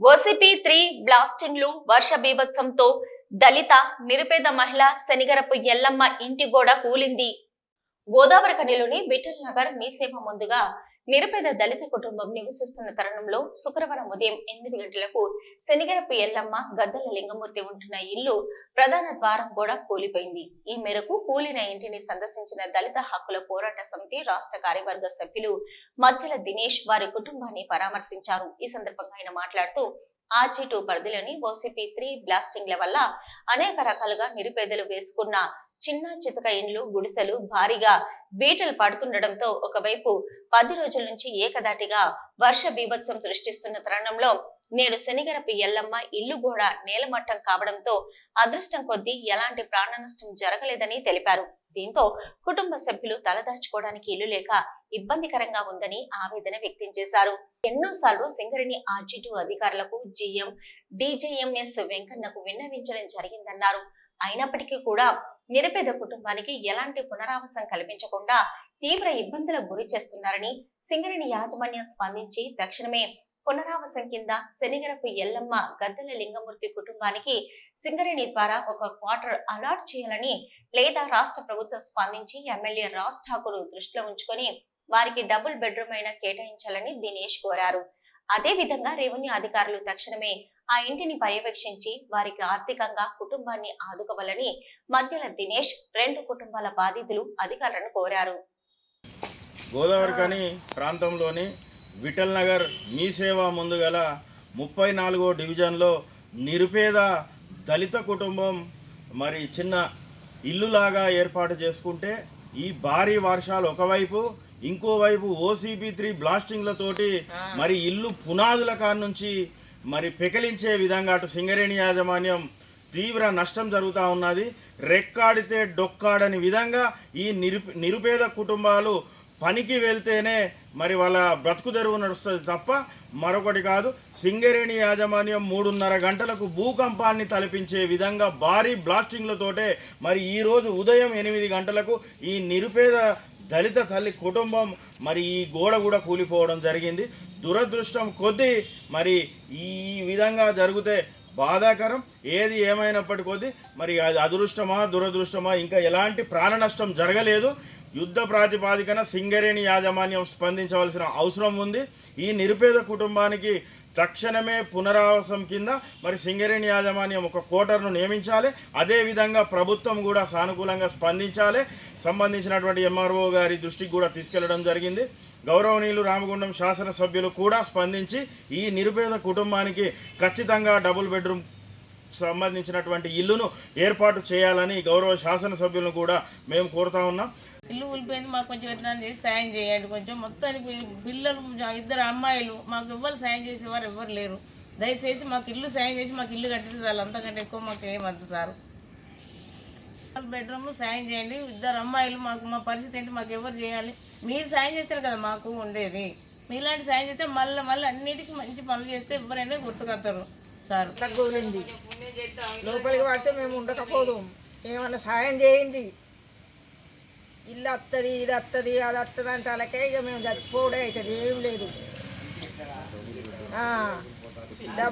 OCP three బ్లాస్టింగ్లు వర్ష బీభత్సంతో దళిత నిరుపేద మహిళ శనిగరపు ఎల్లమ్మ ఇంటి గోడ కూలింది. గోదావరి కనిలోని విఠల్ నగర్ మీసేవ ముందుగా నిరుపేద దళిత కుటుంబం నివసిస్తున్న తరుణంలో శుక్రవారం ఉదయం ఎనిమిది గంటలకు శనిగరపు ఎల్లమ్మ గద్దల లింగమూర్తి ఉంటున్న ఇల్లు ప్రధాన ద్వారం కూడా కూలిపోయింది. ఈ మేరకు కూలిన ఇంటిని సందర్శించిన దళిత హక్కుల పోరాట సమితి రాష్ట్ర కార్యవర్గ సభ్యులు మధ్యల దినేష్ వారి కుటుంబాన్ని పరామర్శించారు. ఈ సందర్భంగా ఆయన మాట్లాడుతూ ఆర్జీ టూ పరిధిలోని ఓసీపీ త్రీ బ్లాస్టింగ్ల వల్ల అనేక రకాలుగా నిరుపేదలు వేసుకున్న చిన్న చితక ఇండ్లు గుడిసెలు భారీగా బీటలు పడుతుండటంతో ఒకవైపు పది రోజుల నుంచి ఏకదాటిగా వర్ష బీభత్సం సృష్టిస్తున్న తరుణంలో నేడు శనిగరపు ఎల్లమ్మ ఇల్లు కూడా నేలమట్టం కావడంతో అదృష్టం కొద్దీ ఎలాంటి ప్రాణ నష్టం జరగలేదని తెలిపారు. దీంతో కుటుంబ సభ్యులు తలదాచుకోవడానికి ఇల్లు లేక ఇబ్బందికరంగా ఉందని ఆవేదన వ్యక్తం చేశారు. ఎన్నోసార్లు సింగరేణి ఆర్జిటు అధికారులకు జిఎం డిజేఎంఎస్ వెంకన్నకు విన్నవించడం జరిగిందన్నారు. అయినప్పటికీ కూడా నిరుపేద కుటుంబానికి ఎలాంటి పునరావాసం కల్పించకుండా తీవ్ర ఇబ్బందులకు గురి చేస్తున్నారని సింగరేణి యాజమాన్యం స్పందించి తక్షణమే పునరావాసం కింద శనిగరపు ఎల్లమ్మ గద్దెల లింగమూర్తి కుటుంబానికి సింగరేణి ద్వారా ఒక క్వార్టర్ అలాట్ చేయాలని లేదా రాష్ట్ర ప్రభుత్వం స్పందించి ఎమ్మెల్యే రాజ్ ఠాకూర్ దృష్టిలో ఉంచుకొని వారికి డబుల్ బెడ్రూమ్ అయినా కేటాయించాలని దినేష్ కోరారు. అదే విధంగా రెవెన్యూ అధికారులు తక్షణమే ఆ ఇంటిని పర్యవేక్షించి వారికి ఆర్థికంగా కుటుంబాన్ని ఆదుకోవాలని మధ్యల దినేష్ రెండు కుటుంబాల బాధితులు అధికారులను కోరారు. గోదావరి కని ప్రాంతంలోని విఠల్ నగర్ మీ సేవ ముందు గల ముప్పై నాలుగో డివిజన్లో నిరుపేద దళిత కుటుంబం మరి చిన్న ఇల్లులాగా ఏర్పాటు చేసుకుంటే ఈ భారీ వర్షాలు ఒకవైపు ఇంకోవైపు ఓసీబీ త్రీ బ్లాస్టింగ్లతోటి మరి ఇల్లు పునాదుల కాడ నుంచి మరి పెకలించే విధంగా అటు సింగరేణి యాజమాన్యం తీవ్ర నష్టం జరుగుతూ ఉన్నది. రెక్కాడితే డొక్కాడని విధంగా ఈ నిరు నిరుపేద కుటుంబాలు పనికి వెళ్తేనే మరి వాళ్ళ బ్రతుకు తెరువు నడుస్తుంది తప్ప మరొకటి కాదు. సింగరేణి యాజమాన్యం మూడున్నర గంటలకు భూకంపాన్ని తలపించే విధంగా భారీ బ్లాస్టింగ్లతోటే మరి ఈరోజు ఉదయం ఎనిమిది గంటలకు ఈ నిరుపేద దళిత తల్లి కుటుంబం మరి ఈ గోడ కూడా కూలిపోవడం జరిగింది. దురదృష్టం కొద్దీ మరి ఈ విధంగా జరిగితే బాధాకరం. ఏది ఏమైనప్పటికీ మరి అది అదృష్టమా దురదృష్టమా ఇంకా ఎలాంటి ప్రాణ నష్టం జరగలేదు. యుద్ధ ప్రాతిపాదికన సింగరేణి యాజమాన్యం స్పందించవలసిన అవసరం ఉంది. ఈ నిరుపేద కుటుంబానికి తక్షణమే పునరావాసం కింద మరి సింగరేణి యాజమాన్యం ఒక కోటర్ను నియమించాలి. అదేవిధంగా ప్రభుత్వం కూడా సానుకూలంగా స్పందించాలి. సంబంధించినటువంటి ఎంఆర్ఓ గారి దృష్టికి కూడా తీసుకెళ్ళడం జరిగింది. గౌరవనీయులు రామగుండం శాసనసభ్యులు కూడా స్పందించి ఈ నిరుపేద కుటుంబానికి ఖచ్చితంగా డబుల్ బెడ్రూమ్ సంబంధించినటువంటి ఇల్లును ఏర్పాటు చేయాలని గౌరవ శాసనసభ్యులను కూడా మేము కోరుతా ఉన్నాం. ఇల్లు కూలిపోయింది మాకు కొంచెం ఎట్లా చేసి సాయం చేయండి కొంచెం. మొత్తానికి పిల్లలు ఇద్దరు అమ్మాయిలు మాకు ఎవ్వరు సాయం చేసేవారు ఎవ్వరు లేరు. దయచేసి మాకు ఇల్లు సాయం చేసి మాకు ఇల్లు కట్టించాలి వాళ్ళు అంతకంటే ఎక్కువ మాకు ఏమద్దు సార్. బెడ్రూమ్ సాయం చేయండి. ఇద్దరు అమ్మాయిలు మాకు మా పరిస్థితి ఏంటి? మాకు ఎవరు చేయాలి? మీరు సాయం చేస్తారు కదా మాకు ఉండేది. మీలాంటి సాయం చేస్తే మళ్ళీ మళ్ళీ అన్నిటికీ మంచి పనులు చేస్తే ఎవరైనా గుర్తుకొస్తారు. సార్. తగ్గుంది లోపలికి పడితే మేము ఉండకపోదు. ఏమన్నా సాయం చేయండి. ఇల్లు వస్తుంది ఇది వస్తుంది అది వస్తుంది అంటే వాళ్ళకే ఇక మేము చచ్చిపోవడే అవుతుంది. ఏం లేదు.